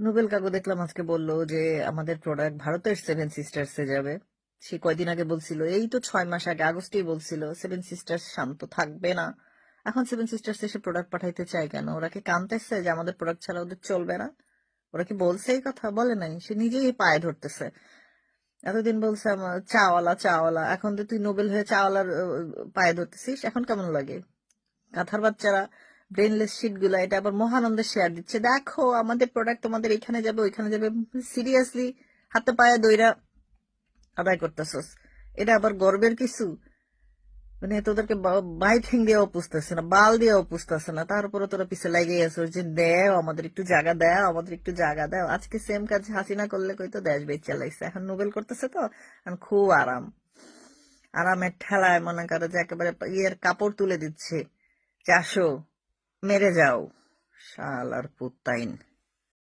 Nobel কাকু দেখলাম আজকে বলল যে, আমাদের প্রোডাক্ট ভারতের সেভেন সিস্টার্সে যাবে। সে কয়দিন আগে বলছিল, এই তো ছয় মাস আগে আগস্টেই বলছিল সেভেন সিস্টার্স শান্ত থাকবে না। এখন সেভেন সিস্টার্স এসে প্রোডাক্ট পাঠাইতে চায় কেন? ওরা কি কানতেছে যে, আমাদের প্রোডাক্ট ছাড়া ওদের চলবে না? ওরা কি বলছে এই কথা? বলে নাই। সে নিজেই পায়ে ধরতেছে। এতদিন বলছে আমার চাওয়ালা চাওয়ালা। এখন তো তুই নোবেল হয়ে চাওয়ালার পায়ে ধরতেছিস। এখন কেমন লাগে? কাঁথার বাচ্চারা ব্রেনলেস শিটগুলা এটা আবার মহানন্দে শেয়ার দিচ্ছে। দেখো, আমাদের প্রোডাক্ট তোমাদের এখানে যাবে, ওইখানে যাবে। সিরিয়াসলি হাতে পায়ে দইরা আদায় করতেছস। এটা আবার গর্বের কিছু? মানে তোদেরকে বা- বাই ঠেং দিয়েও পুষতেছে না, বাল দিয়েও পুষতেছে না। তার তারপরে তোরা পিছে লাগিয়ে গেছো যে, দেও, আমাদের একটু জায়গা দাও, আমাদের একটু জায়গা দাও। আজকে সেম কাজ হাসিনা করলে কই তো, দেশ বেচ চালাইছে এখন নোবেল করতেছে তো, এখন খুব আরাম। আরামের ঠেলায় মনে করো যে একেবারে ইয়ের কাপড় তুলে দিচ্ছে চাষো মেরে যাও শাল আর পুত্তাইন।